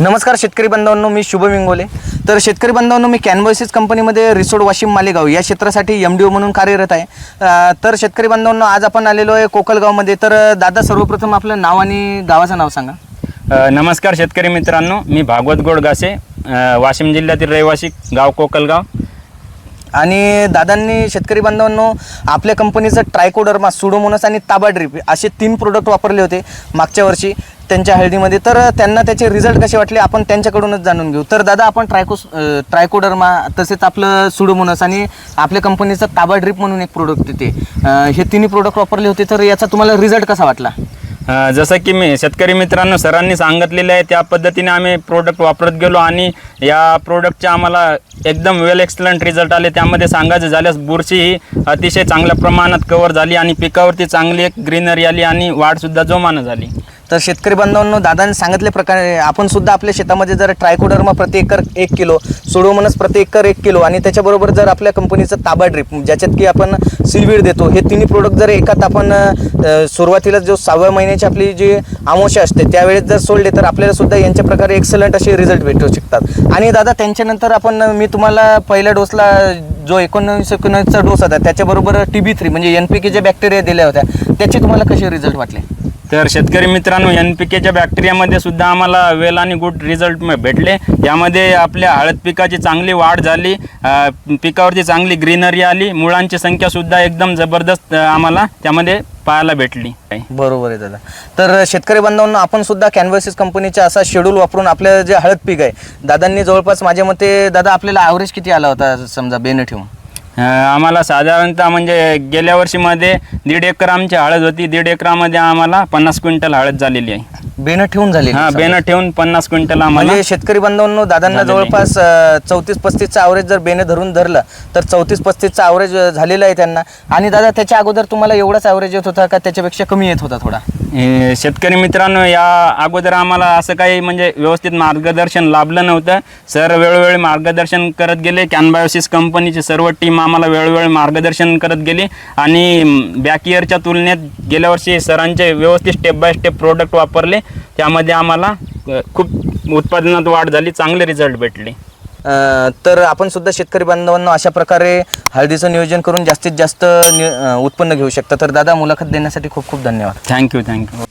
नमस्कार शेतकरी बांधवांनो मी शुभम इंगोले तर शेतकरी बांधवांनो मी कॅनव्हसिस कंपनीमध्ये रिसोड वाशिम मालेगाव या क्षेत्रासाठी एम डी ओ म्हणून कार्यरत आहे. तर शेतकरी बांधवांनो आज आपण आलेलो आहे कोकलगावमध्ये. तर दादा सर्वप्रथम आपलं नाव आणि गावाचं नाव सांगा. नमस्कार शेतकरी मित्रांनो मी भागवत गोडगासे वाशिम जिल्ह्यातील रहिवासी गाव कोकलगाव. आणि दादांनी शेतकरी बांधवांनो आपल्या कंपनीचं ट्रायकोडर्मा सुडोमोनस आणि ताबा ड्रिप असे तीन प्रोडक्ट वापरले होते मागच्या वर्षी. त्यांच्या हळदीमध्ये. तर त्यांना त्याचे रिझल्ट कसे वाटले आपण त्यांच्याकडूनच जाणून घेऊ. तर दादा आपण ट्रायको ट्रायकोडर्मा तसेच आपलं सुडोमोनस आणि आपल्या कंपनीचं ताबा ड्रिप म्हणून एक प्रोडक्ट येते. हे तिन्ही प्रोडक्ट वापरले होते तर याचा तुम्हाला रिझल्ट कसा वाटला? जसं की मी शेतकरी मित्रांनो सरांनी सांगितलेलं आहे त्या पद्धतीने आम्ही प्रोडक्ट वापरत गेलो आणि या प्रोडक्टचे आम्हाला एकदम वेल एक्सलंट रिझल्ट आले. त्यामध्ये सांगायचं झाल्यास बुरशी ही अतिशय चांगल्या प्रमाणात कव्हर झाली आणि पिकावरती चांगली एक ग्रीनरी आली आणि वाढसुद्धा जोमानं झाली. तर शेतकरी बांधवांनो दादांनी सांगितल्या प्रकारे आपण सुद्धा आपल्या शेतामध्ये जर ट्रायकोडर्मा प्रति एकर एक किलो सोडोमनस प्रति एकर एक किलो आणि त्याच्याबरोबर जर आपल्या कंपनीचं ताबा ड्रिप ज्याच्यात की आपण सिलवीड देतो हे तिन्ही प्रोडक्ट जर एकात आपण सुरुवातीला जो सहाव्या महिन्याची आपली जी आमोशा असते त्यावेळेस जर सोडले तर आपल्याला सुद्धा यांच्या प्रकारे एक्सलंट असे रिझल्ट भेटू शकतात. आणि दादा त्यांच्यानंतर आपण मी तुम्हाला पहिल्या डोसला जो एकोणवीस एकोणवीसचा डोस होता त्याच्याबरोबर टी बी थ्री म्हणजे एन पी के ज्या बॅक्टेरिया दिल्या होत्या त्याचे तुम्हाला कसे रिझल्ट वाटले? तर शेतकरी मित्रांनो एन पी केच्या बॅक्टेरियामध्ये सुद्धा आम्हाला वेल आणि गुड रिझल्ट भेटले. यामध्ये आपल्या हळद पिकाची चांगली वाढ झाली पिकावरती चांगली ग्रीनरी आली मुळांची संख्यासुद्धा एकदम जबरदस्त आम्हाला त्यामध्ये पाहायला भेटली. बरोबर आहे दादा. तर शेतकरी बांधवांना आपण सुद्धा कॅनव्हसिस कंपनीचा असा शेड्यूल वापरून आपलं जे हळद पीक आहे दादांनी जवळपास माझ्या मते दादा आपल्याला ॲव्हरेज किती आला होता समजा बेन ठेवून? अ, आम्हाला साधारणतः म्हणजे गेल्या वर्षीमध्ये दीड एकर आमची हळद होती. दीड एकरामध्ये आम्हाला पन्नास क्विंटल हळद झालेली आहे. बेन ठेवून झाले हा बेनं ठेवून पन्नास क्विंटल आम्हाला म्हणजे शेतकरी बांधवांनो दादांना. जवळपास चौतीस पस्तीसचा ॲव्हरेज जर बेने धरून धरलं तर चौतीस पस्तीसचा ॲव्हरेज झालेला आहे त्यांना. आणि दादा त्याच्या अगोदर तुम्हाला एवढाच ॲव्हरेज येत होता का? त्याच्यापेक्षा कमी येत होता थोडा? हे शेतकरी मित्रांनो या अगोदर आम्हाला असं काही म्हणजे व्यवस्थित मार्गदर्शन लाभलं नव्हतं. सर वेळोवेळी मार्गदर्शन करत गेले. कॅनबायोसिस कंपनीची सर्व टीम आम्हाला वेळोवेळी मार्गदर्शन करत गेली. आणि बॅक इयरच्या तुलनेत गेल्या वर्षी सरांचे व्यवस्थित स्टेप बाय स्टेप प्रोडक्ट वापरले. त्यामध्ये आम्हाला खूप उत्पादनात वाढ झाली. चांगले रिझल्ट भेटले. तर आपण सुद्धा शेतकरी बांधवांना अशा प्रकारे हळदीचं नियोजन करून जास्तीत जास्त नि- उत्पन्न घेऊ शकता. तर दादा मुलाखत देण्यासाठी खूप खूप धन्यवाद. Thank you thank you